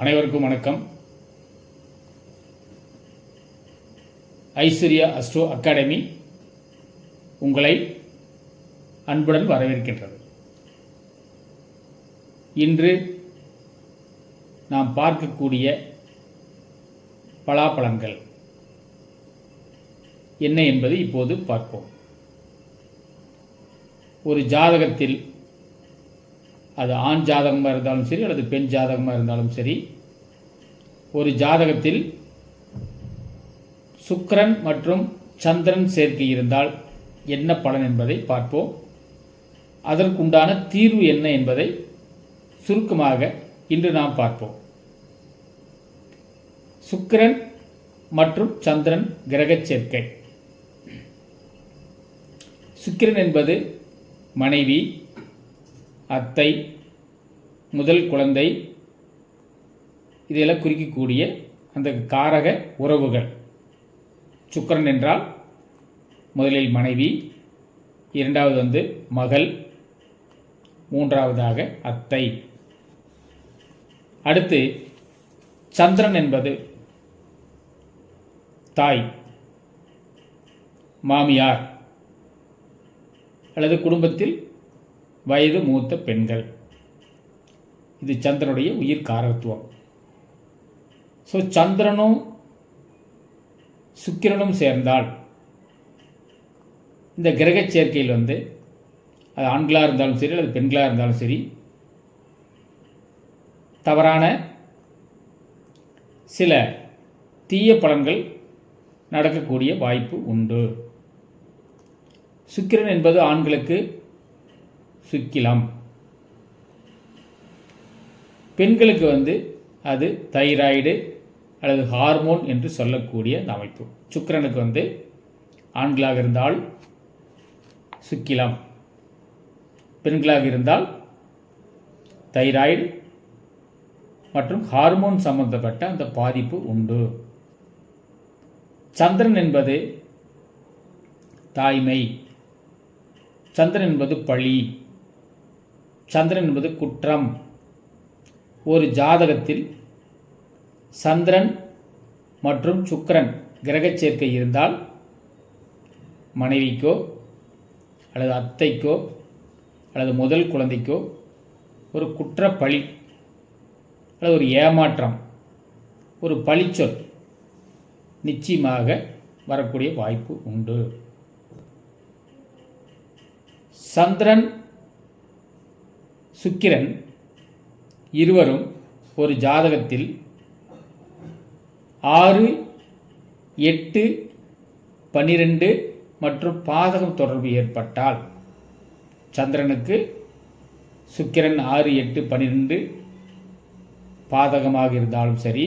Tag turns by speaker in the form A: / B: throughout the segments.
A: அனைவருக்கும் வணக்கம். Aishwarya astro academy உங்களை அன்புடன் வரவேற்கின்றது. இன்று நாம் பார்க்கக்கூடிய பலாப்பழங்கள் என்ன என்பது இப்போது பார்ப்போம். ஒரு ஜாதகத்தில் அது ஆண் ஜாதகமாக இருந்தாலும் சரி அல்லது பெண் ஜாதகமாக இருந்தாலும் சரி ஒரு ஜாதகத்தில் சுக்கிரன் மற்றும் சந்திரன் சேர்க்கை இருந்தால் என்ன பலன் என்பதை பார்ப்போம். அதற்குண்டான தீர்வு என்ன என்பதை சுருக்கமாக இன்று நாம் பார்ப்போம். சுக்கிரன் மற்றும் சந்திரன் கிரகச் சேர்க்கை. சுக்கிரன் என்பது மனைவி அத்தை முதல் குழந்தை இதையெல்லாம் குறிக்கக்கூடிய அந்த காரக உறவுகள். சுக்கிரன் என்றால் முதலில் மனைவி இரண்டாவது வந்து மகள் மூன்றாவதாக அத்தை. அடுத்து சந்திரன் என்பது தாய் மாமியார் அல்லது குடும்பத்தில் வயது மூத்த பெண்கள். இது சந்திரனுடைய உயிர் காரத்துவம். ஸோ சந்திரனும் சுக்கிரனும் சேர்ந்தால் இந்த கிரகச் சேர்க்கையில் வந்து அது ஆண்களாக இருந்தாலும் சரி அல்லது பெண்களாக இருந்தாலும் சரி தவறான சில தீய பலன்கள் நடக்கக்கூடிய வாய்ப்பு உண்டு. சுக்கிரன் என்பது ஆண்களுக்கு சுக்கிலம். பெண்களுக்கு வந்து அது தைராய்டு அல்லது ஹார்மோன் என்று சொல்லக்கூடிய அந்த அமைப்பு. சுக்கரனுக்கு வந்து ஆண்களாக இருந்தால் சுக்கிலம். பெண்களாக இருந்தால் தைராய்டு மற்றும் ஹார்மோன் சம்பந்தப்பட்ட அந்த பாதிப்பு உண்டு. சந்திரன் என்பது தாய்மை. சந்திரன் என்பது பழி. சந்திரன் என்பது குற்றம். ஒரு ஜாதகத்தில் சந்திரன் மற்றும் சுக்கிரன் கிரகச் சேர்க்கை இருந்தால் மனைவிக்கோ அல்லது அத்தைக்கோ அல்லது முதல் குழந்தைக்கோ ஒரு குற்ற பழி அல்லது ஒரு ஏமாற்றம் ஒரு பழிச்சொல் நிச்சயமாக வரக்கூடிய வாய்ப்பு உண்டு. சந்திரன் சுக்கிரன் இருவரும் ஒரு ஜாதகத்தில் ஆறு எட்டு பன்னிரெண்டு மற்றும் பாதகம் தொடர்பு ஏற்பட்டால் சந்திரனுக்கு சுக்கிரன் ஆறு எட்டு பன்னிரெண்டு பாதகமாக இருந்தாலும் சரி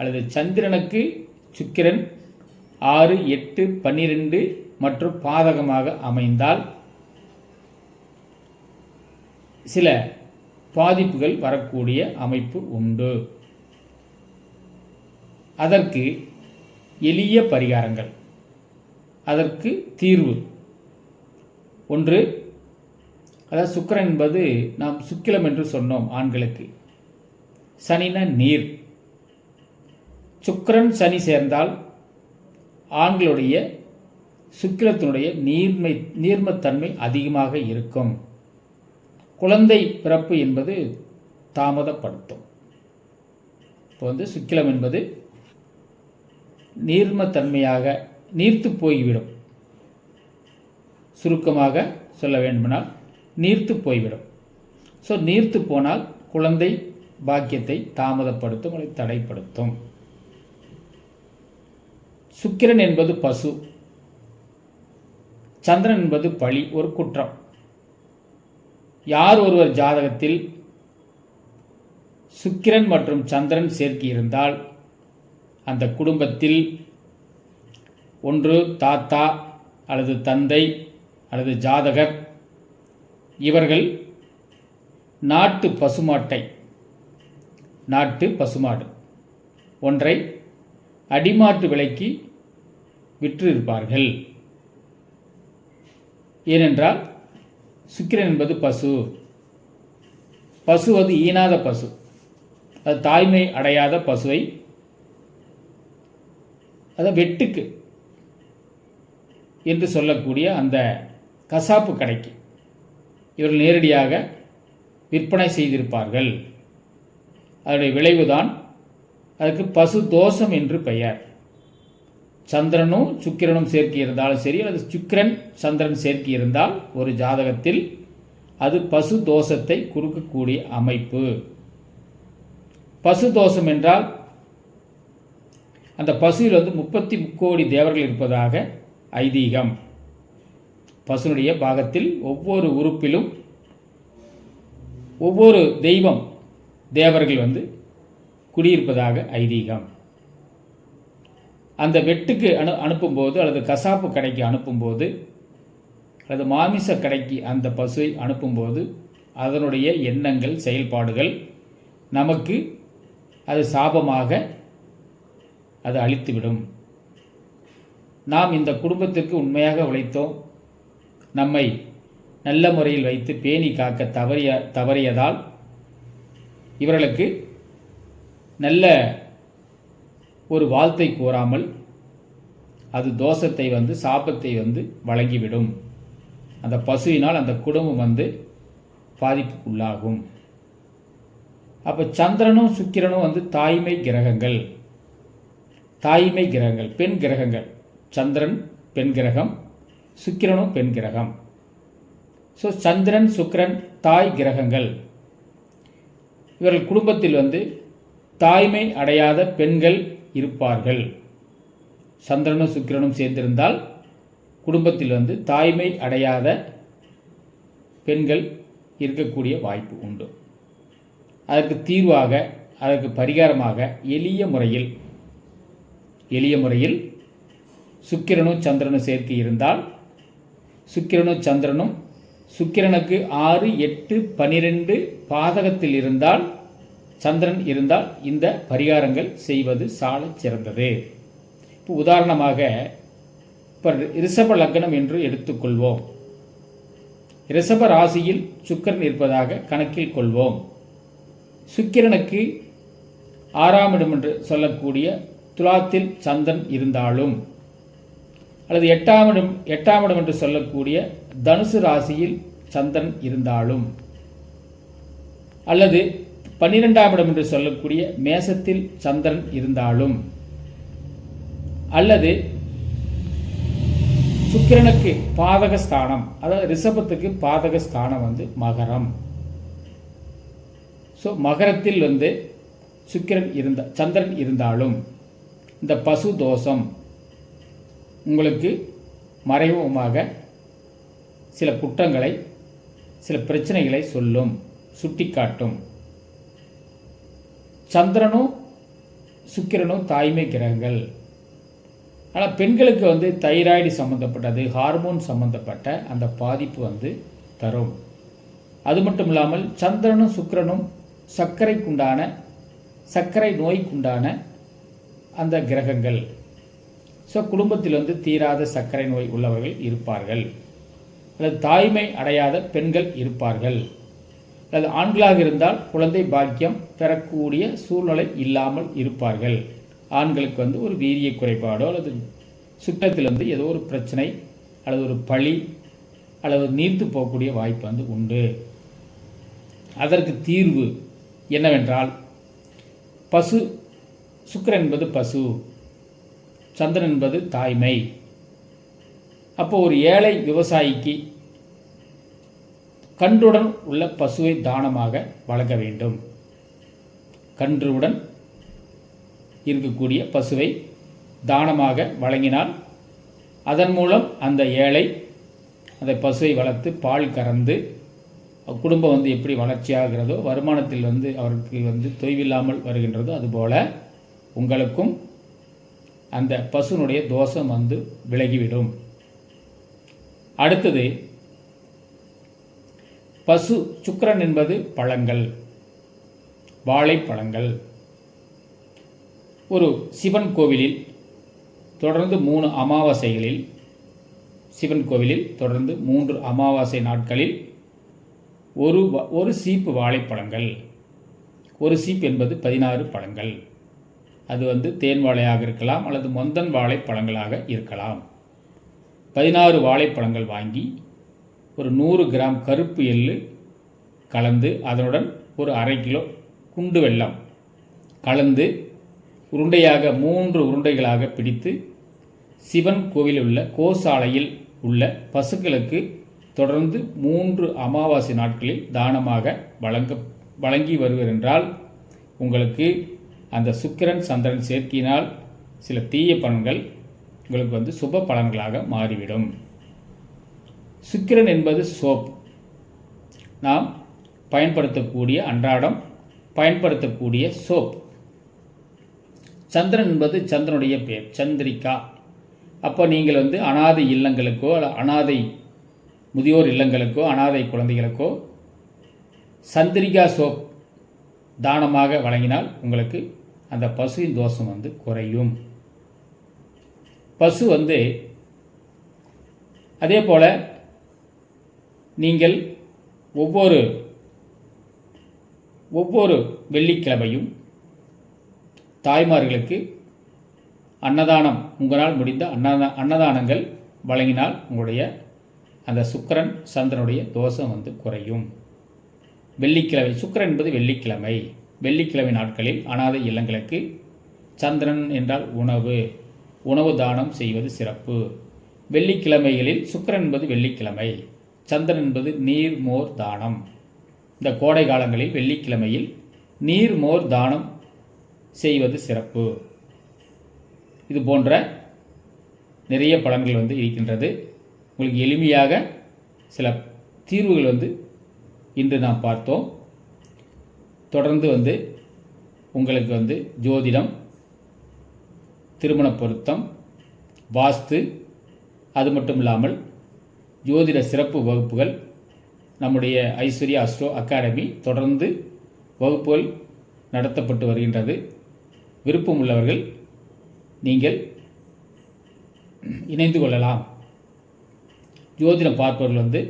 A: அல்லது சந்திரனுக்கு சுக்கிரன் ஆறு எட்டு பன்னிரெண்டு மற்றும் பாதகமாக அமைந்தால் சில பாதிப்புகள் வரக்கூடிய அமைப்பு உண்டு. அதற்கு எளிய பரிகாரங்கள். அதற்கு தீர்வு. ஒன்று அதாவது சுக்கிரன் என்பது நாம் சுக்கிலம் என்று சொன்னோம் ஆண்களுக்கு. சனின நீர். சுக்கரன் சனி சேர்ந்தால் ஆண்களுடைய சுக்கிலத்தினுடைய நீர்மை நீர்மத்தன்மை அதிகமாக இருக்கும். குழந்தை பிறப்பு என்பது தாமதப்படுத்தும். இப்போ வந்து சுக்கிலம் என்பது நீர்மத்தன்மையாக நீர்த்து போய்விடும். சுருக்கமாக சொல்ல வேண்டுமானால் நீர்த்து போய்விடும். ஸோ நீர்த்து போனால் குழந்தை பாக்கியத்தை தாமதப்படுத்தும் அல்லது தடைப்படுத்தும். சுக்கிரன் என்பது பசு. சந்திரன் என்பது பழி ஒரு குற்றம். யார் ஒருவர் ஜாதகத்தில் சுக்கிரன் மற்றும் சந்திரன் சேர்க்கி இருந்தால் அந்த குடும்பத்தில் ஒன்று தாத்தா அல்லது தந்தை அல்லது ஜாதகர் இவர்கள் நாட்டு பசுமாட்டை நாட்டு பசுமாடு ஒன்றை அடிமாட்டு விலைக்கு விற்றிருப்பார்கள். ஏனென்றால் சுக்கிரன் என்பது பசு. பசு அது ஈனாத பசு. அது தாய்மை அடையாத பசுவை. அதை வெட்டுக்கு என்று சொல்லக்கூடிய அந்த கசாப்பு கடைக்கு இவர்கள் நேரடியாக விற்பனை செய்திருப்பார்கள். அதனுடைய விளைவுதான் அதுக்கு பசு தோஷம் என்று பெயர். சந்திரனும் சுக்கிரனும் சேர்க்கை இருந்தாலும் சரி அல்லது சுக்கிரன் சந்திரன் சேர்க்கை இருந்தால் ஒரு ஜாதகத்தில் அது பசு தோஷத்தை கொடுக்கக்கூடிய அமைப்பு. பசு தோஷம் என்றால் அந்த பசுவில் வந்து முப்பத்தி முக்கோடி தேவர்கள் இருப்பதாக ஐதீகம். பசுனுடைய பாகத்தில் ஒவ்வொரு உறுப்பிலும் ஒவ்வொரு தெய்வம் தேவர்கள் வந்து குடியிருப்பதாக ஐதீகம். அந்த வெட்டுக்கு அனு அனுப்பும்போது அல்லது கசாப்பு கடைக்கு அனுப்பும்போது அல்லது மாமிச கடைக்கு அந்த பசுவை அனுப்பும்போது அதனுடைய எண்ணங்கள் செயல்பாடுகள் நமக்கு அது சாபமாக அது அழித்துவிடும். நாம் இந்த குடும்பத்திற்கு உண்மையாக உழைத்தோம். நம்மை நல்ல முறையில் வைத்து பேணி காக்க தவறிய தவறியதால் இவர்களுக்கு நல்ல ஒரு வாழ்த்தை கூறாமல் அது தோஷத்தை வந்து சாபத்தை வந்து வழங்கிவிடும். அந்த பசுவினால் அந்த குடும்பம் வந்து பாதிப்புக்குள்ளாகும். அப்போ சந்திரனும் சுக்கிரனும் வந்து தாய்மை கிரகங்கள். தாய்மை கிரகங்கள் பெண் கிரகங்கள். சந்திரன் பெண் கிரகம் சுக்கிரனும் பெண் கிரகம். ஸோ சந்திரன் சுக்கிரன் தாய் கிரகங்கள். இவர்கள் குடும்பத்தில் வந்து தாய்மை அடையாத பெண்கள் இருப்பார்கள். சந்திரனும் சுக்கிரனும் சேர்ந்திருந்தால் குடும்பத்தில் வந்து தாய்மை அடையாத பெண்கள் இருக்கக்கூடிய வாய்ப்பு உண்டு. அதற்கு தீர்வாக அதற்கு பரிகாரமாக எளிய முறையில் எளிய முறையில் சுக்கிரனும் சந்திரனும் சேர்த்து இருந்தால் சுக்கிரனும் சந்திரனும் சுக்கிரனுக்கு ஆறு எட்டு பனிரெண்டு பாதகத்தில் இருந்தால் சந்திரன் இருந்தால் இந்த பரிகாரங்கள் செய்வது சாலச் சிறந்தது. இப்போ உதாரணமாக இப்போ ரிஷப லக்னம் என்று எடுத்துக்கொள்வோம். ரிஷப ராசியில் சுக்கரன் இருப்பதாக கணக்கில் கொள்வோம். சுக்கிரனுக்கு ஆறாம் இடம் என்று சொல்லக்கூடிய துலாத்தில் சந்திரன் இருந்தாலும் அல்லது எட்டாம் இடம் எட்டாம் இடம் என்று சொல்லக்கூடிய தனுசு ராசியில் சந்திரன் இருந்தாலும் அல்லது பன்னிரெண்டாம் இடம் என்று சொல்லக்கூடிய மேசத்தில் சந்திரன் இருந்தாலும் அல்லது சுக்கிரனுக்கு பாதக ஸ்தானம் அதாவது ரிஷபத்துக்கு பாதக ஸ்தானம் வந்து மகரம். ஸோ மகரத்தில் வந்து சுக்கிரன் இருந்த சந்திரன் இருந்தாலும் இந்த பசு தோஷம் உங்களுக்கு மறைமுகமாக சில குற்றங்களை சில பிரச்சனைகளை சொல்லும் சுட்டிக்காட்டும். சந்திரனும் சுக்கிரனும் தாய்மை கிரகங்கள். ஆனால் பெண்களுக்கு வந்து தைராய்டு சம்மந்தப்பட்டது ஹார்மோன் சம்மந்தப்பட்ட அந்த பாதிப்பு வந்து தரும். அது மட்டும் இல்லாமல் சந்திரனும் சுக்கிரனும் சர்க்கரைக்குண்டான சர்க்கரை நோய்க்குண்டான அந்த கிரகங்கள். ஸோ குடும்பத்தில் வந்து தீராத சர்க்கரை நோய் உள்ளவர்கள் இருப்பார்கள். அல்லது தாய்மை அடையாத பெண்கள் இருப்பார்கள். அல்லது ஆண்களாக இருந்தால் குழந்தை பாக்கியம் பெறக்கூடிய சூழ்நிலை இல்லாமல் இருப்பார்கள். ஆண்களுக்கு வந்து ஒரு வீரிய குறைபாடோ அல்லது சுற்றத்திலிருந்து ஏதோ ஒரு பிரச்சனை அல்லது ஒரு பழி அல்லது நீர்த்து போகக்கூடிய வாய்ப்பு வந்து உண்டு. அதற்கு தீர்வு என்னவென்றால் பசு சுக்கிரன் என்பது பசு சந்திரன் என்பது தாய்மை. அப்போ ஒரு ஏழை விவசாயிக்கு கன்றுடன் உள்ள பசுவை தானமாக வழங்க வேண்டும். கன்றுடன் இருக்கக்கூடிய பசுவை தானமாக வழங்கினால் அதன் மூலம் அந்த ஏழை அந்த பசுவை வளர்த்து பால் கறந்து குடும்பம் வந்து எப்படி வளர்ச்சியாகிறதோ வருமானத்தில் வந்து அவருக்கு வந்து தொய்வில்லாமல் வருகின்றதோ அதுபோல உங்களுக்கும் அந்த பசுனுடைய தோஷம் வந்து விலகிவிடும். அடுத்தது பசு சுக்கரன் என்பது பழங்கள் வாழைப்பழங்கள் ஒரு சிவன் கோவிலில் தொடர்ந்து மூணு அமாவாசைகளில் சிவன் கோவிலில் தொடர்ந்து மூன்று அமாவாசை நாட்களில் ஒரு வ- ஒரு சீப்பு வாழைப்பழங்கள் ஒரு சீப் என்பது பதினாறு பழங்கள். அது வந்து தேன் வாழையாக இருக்கலாம் அல்லது மொந்தன் வாழைப்பழங்களாக இருக்கலாம். பதினாறு வாழைப்பழங்கள் வாங்கி ஒரு நூறு கிராம் கருப்பு எள்ளு கலந்து அதனுடன் ஒரு அரை கிலோ குண்டு வெல்லம் கலந்து உருண்டையாக மூன்று உருண்டைகளாக பிடித்து சிவன் கோவிலில் உள்ள கோசாலையில் உள்ள பசுக்களுக்கு தொடர்ந்து மூன்று அமாவாசை நாட்களில் தானமாக வழங்க வழங்கி வருவர் என்றால் உங்களுக்கு அந்த சுக்கிரன் சந்திரன் சேர்க்கினால் சில தீய பலன்கள் உங்களுக்கு வந்து சுப பலன்களாக மாறிவிடும். சுக்கிரன் என்பது சோப். நாம் பயன்படுத்தக்கூடிய அன்றாடம் பயன்படுத்தக்கூடிய சோப். சந்திரன் என்பது சந்திரனுடைய பேர் சந்திரிகா அப்போ நீங்கள் வந்து அனாதை இல்லங்களுக்கோ அனாதை முதியோர் இல்லங்களுக்கோ அனாதை குழந்தைகளுக்கோ சந்திரிகா சோப் தானமாக வழங்கினால் உங்களுக்கு அந்த பசுவின் தோஷம் வந்து குறையும். பசு வந்து அதே போல் நீங்கள் ஒவ்வொரு ஒவ்வொரு வெள்ளிக்கிழமையும் தாய்மார்களுக்கு அன்னதானம் உங்களால் முடிந்த அன்னதா அன்னதானங்கள் வழங்கினால் உங்களுடைய அந்த சுக்கரன் சந்திரனுடைய தோஷம் வந்து குறையும். வெள்ளிக்கிழமை சுக்கரன் என்பது வெள்ளிக்கிழமை. வெள்ளிக்கிழமை நாட்களில் அனாதை இல்லங்களுக்கு சந்திரன் என்றால் உணவு. உணவு தானம் செய்வது சிறப்பு. வெள்ளிக்கிழமைகளில் சுக்கரன் என்பது வெள்ளிக்கிழமை. சந்திரன் என்பது நீர் மோர் தானம். இந்த கோடை காலங்களில் வெள்ளிக்கிழமையில் நீர் மோர் தானம் செய்வது சிறப்பு. இது போன்ற நிறைய பலன்கள் வந்து இருக்கின்றது. உங்களுக்கு எளிமையாக சில தீர்வுகள் வந்து இன்று நாம் பார்த்தோம். தொடர்ந்து வந்து உங்களுக்கு வந்து ஜோதிடம் திருமண பொருத்தம் வாஸ்து அது மட்டும் இல்லாமல் ஜோதிட சிறப்பு வகுப்புகள் நம்முடைய ஐஸ்வர்யா அஸ்ட்ரோ அகாடமி தொடர்ந்து வகுப்புகள் நடத்தப்பட்டு வருகின்றது. விருப்பம் உள்ளவர்கள் நீங்கள் இணைந்து கொள்ளலாம். ஜோதிடம் பார்ப்பவர்கள் வந்து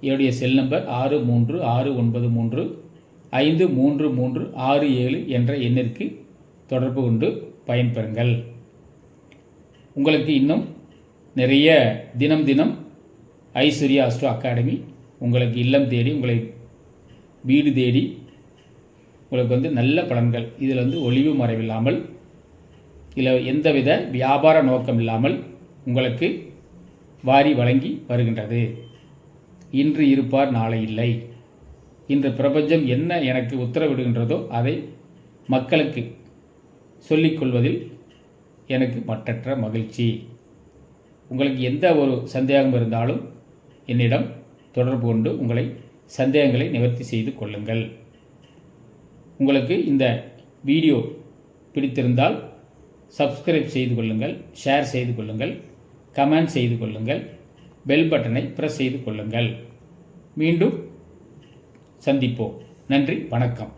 A: என்னுடைய செல் நம்பர் ஆறு மூன்று ஆறு ஒன்பது மூன்று ஐந்து மூன்று மூன்று ஆறு ஏழு என்ற எண்ணிற்கு தொடர்பு கொண்டு பயன்பெறுங்கள். உங்களுக்கு இன்னும் நிறைய தினம் தினம் ஐஸ்வர்யா அஸ்ட்ரோ அகாடமி உங்களுக்கு இல்லம் தேடி உங்களை வீடு தேடி உங்களுக்கு வந்து நல்ல பலன்கள். இதில் வந்து ஒளிவு மறைவில்லாமல் இதில் எந்தவித வியாபார நோக்கம் இல்லாமல் உங்களுக்கு வாரி வழங்கி வருகின்றது. இன்று இருப்பார் நாளை இல்லை. இன்று பிரபஞ்சம் என்ன எனக்கு உத்தரவிடுகின்றதோ அதை மக்களுக்கு சொல்லிக்கொள்வதில் எனக்கு மற்றற்ற மகிழ்ச்சி. உங்களுக்கு எந்த ஒரு சந்தேகம் இருந்தாலும் என்னிடம் தொடர்பு கொண்டு உங்களை சந்தேகங்களை நிவர்த்தி செய்து கொள்ளுங்கள். உங்களுக்கு இந்த வீடியோ பிடித்திருந்தால் சப்ஸ்கிரைப் செய்து கொள்ளுங்கள் ஷேர் செய்து கொள்ளுங்கள் கமெண்ட் செய்து கொள்ளுங்கள் பெல் பட்டனை ப்ரெஸ் செய்து கொள்ளுங்கள். மீண்டும் சந்திப்போம். நன்றி வணக்கம்.